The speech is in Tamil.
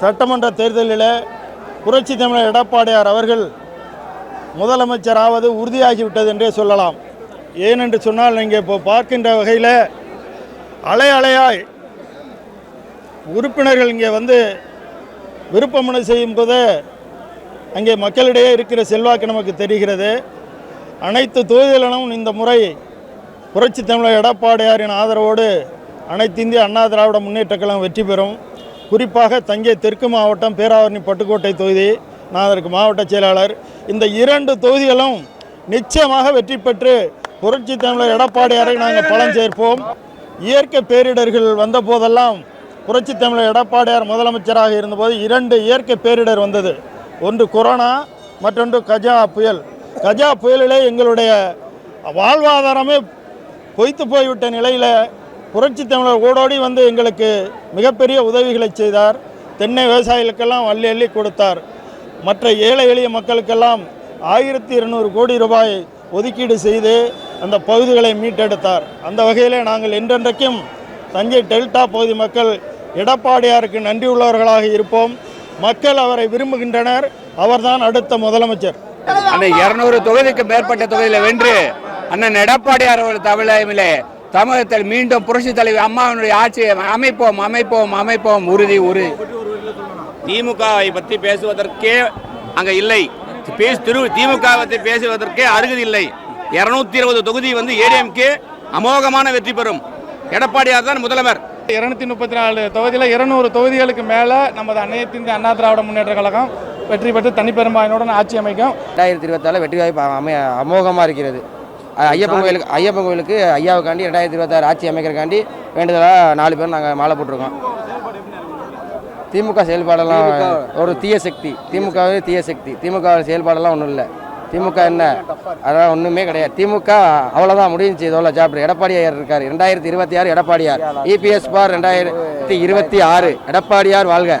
சட்டமன்ற தேர்தலில் புரட்சி தமிழர் எடப்பாடியார் அவர்கள் முதலமைச்சராவது உறுதியாகிவிட்டது என்றே சொல்லலாம். ஏனென்று சொன்னால் நீங்கள் இப்போ பார்க்கின்ற வகையில் அலை அலையாய் உறுப்பினர்கள் இங்கே வந்து விருப்பமனு செய்யும் போது அங்கே மக்களிடையே இருக்கிற செல்வாக்கு நமக்கு தெரிகிறது. அனைத்து தொகுதிகளிலும் இந்த முறை புரட்சி தமிழர் எடப்பாடியாரின் ஆதரவோடு அனைத்து இந்திய அண்ணா திராவிட முன்னேற்றக் கழகம் வெற்றி பெறும். குறிப்பாக தஞ்சை தெற்கு மாவட்டம் பேராவரணி பட்டுக்கோட்டை தொகுதி நான் அதற்கு மாவட்ட செயலாளர். இந்த இரண்டு தொகுதிகளும் நிச்சயமாக வெற்றி பெற்று புரட்சி தமிழர் எடப்பாடியாரை நாங்கள் பலம் சேர்ப்போம். இயற்கை பேரிடர்கள் வந்த போதெல்லாம் புரட்சி தமிழர் எடப்பாடியார் முதலமைச்சராக இருந்தபோது இரண்டு இயற்கை பேரிடர் வந்தது. ஒன்று கொரோனா மற்றொன்று கஜா புயல். கஜா புயலிலே எங்களுடைய வாழ்வாதாரமே பொய்த்து போய்விட்ட நிலையில் புரட்சி தமிழர் ஓடோடி வந்து எங்களுக்கு மிகப்பெரிய உதவிகளை செய்தார். தென்னை விவசாயிகளுக்கெல்லாம் அள்ளி அள்ளி கொடுத்தார். மற்ற ஏழை எளிய மக்களுக்கெல்லாம் ஆயிரத்தி இருநூறு கோடி ரூபாய் ஒதுக்கீடு செய்து அந்த பகுதிகளை மீட்டெடுத்தார். அந்த வகையில் நாங்கள் என்றென்றைக்கும் தஞ்சை டெல்டா பகுதி மக்கள் எடப்பாடியாருக்கு நன்றியுள்ளவர்களாக இருப்போம். மக்கள் அவரை விரும்புகின்றனர். அவர்தான் அடுத்த முதலமைச்சர். அந்த இருநூறு தொகுதிக்கு மேற்பட்ட தொகுதியில் வென்று அண்ணன் எடப்பாடியார் அவர்கள் தமிழகமிலே தமிழகத்தில் மீண்டும் புரட்சி தலைவி அம்மாவினுடைய ஆட்சியை அமைப்போம் அமைப்போம் அமைப்போம். உறுதி உறுதி. திமுகவை பற்றி பேசுவதற்கே அங்க இல்லை. பேசு திரு திமுக பற்றி பேசுவதற்கே அருகது இல்லை. இருநூத்தி இருபது தொகுதி வந்து ஏடிஎம்கே அமோகமான வெற்றி பெறும். எடப்பாடியார் தான் முதல்வர். இருநூத்தி முப்பத்தி நாலு தொகுதியில் இருநூறு தொகுதிகளுக்கு மேலே நமது இந்திய அண்ணா திராவிட முன்னேற்ற கழகம் வெற்றி பெற்று தனிப்பெரும்பான்மையுடன் ஆட்சி அமைக்கும். ரெண்டாயிரத்தி இருபத்தாறு வெற்றி வாய்ப்பு அமை அமோகமாக இருக்கிறது. ஐயப்பன் கோயிலுக்கு ஐயப்பன் கோயிலுக்கு ஐயாவுக்காண்டி ரெண்டாயிரத்தி இருபத்தாறு ஆட்சி அமைக்கிறக்காண்டி வேண்டுதலாக நாலு பேர் நாங்கள் மாலை போட்டிருக்கோம். திமுக செயல்பாடெல்லாம் ஒரு தீய சக்தி. திமுகவே தீய சக்தி. திமுக செயல்பாடெல்லாம் ஒன்றும் இல்லை. திமுக என்ன? அதெல்லாம் ஒன்றுமே கிடையாது. திமுக அவ்வளோதான் முடிஞ்சு இதோட சாப்பிட்ரு எடப்பாடியார் இருக்கார். ரெண்டாயிரத்தி இருபத்தி ஆறு எடப்பாடியார். இபிஎஸ் பார் ரெண்டாயிரத்தி இருபத்தி ஆறு. எடப்பாடியார் வாழ்க.